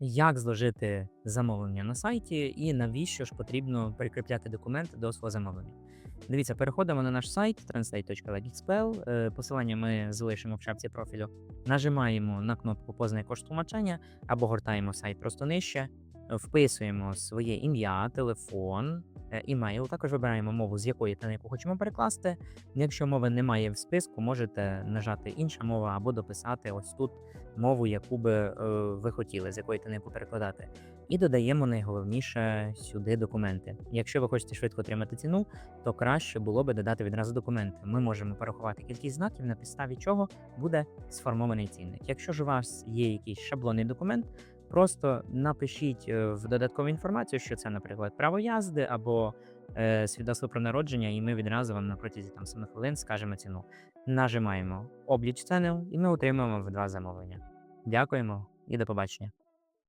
Як зложити замовлення на сайті і навіщо ж потрібно прикріпляти документи до свого замовлення? Дивіться, переходимо на наш сайт translate.legxpl. Е, Посилання ми залишимо в шапці профілю. Нажимаємо на кнопку Познай кошт тлумачення або гортаємо сайт просто нижче, вписуємо своє ім'я, телефон, імейл. Також вибираємо мову, з якої та на яку хочемо перекласти. Якщо мови немає в списку, можете нажати інша мова або дописати ось тут мову, яку би е, ви хотіли, з якої та на перекладати. І додаємо найголовніше сюди документи. Якщо ви хочете швидко отримати ціну, то краще було би додати відразу документи. Ми можемо порахувати кількість знаків, на підставі чого буде сформований цінник. Якщо ж у вас є якийсь шаблонний документ, просто напишіть е, в додаткову інформацію, що це, наприклад, право язди або е, свідоцтво про народження, і ми відразу вам на протязі там 7 хвилин скажемо ціну. Нажимаємо обліч ціни, і ми отримуємо в два замовлення. Дякуємо і до побачення.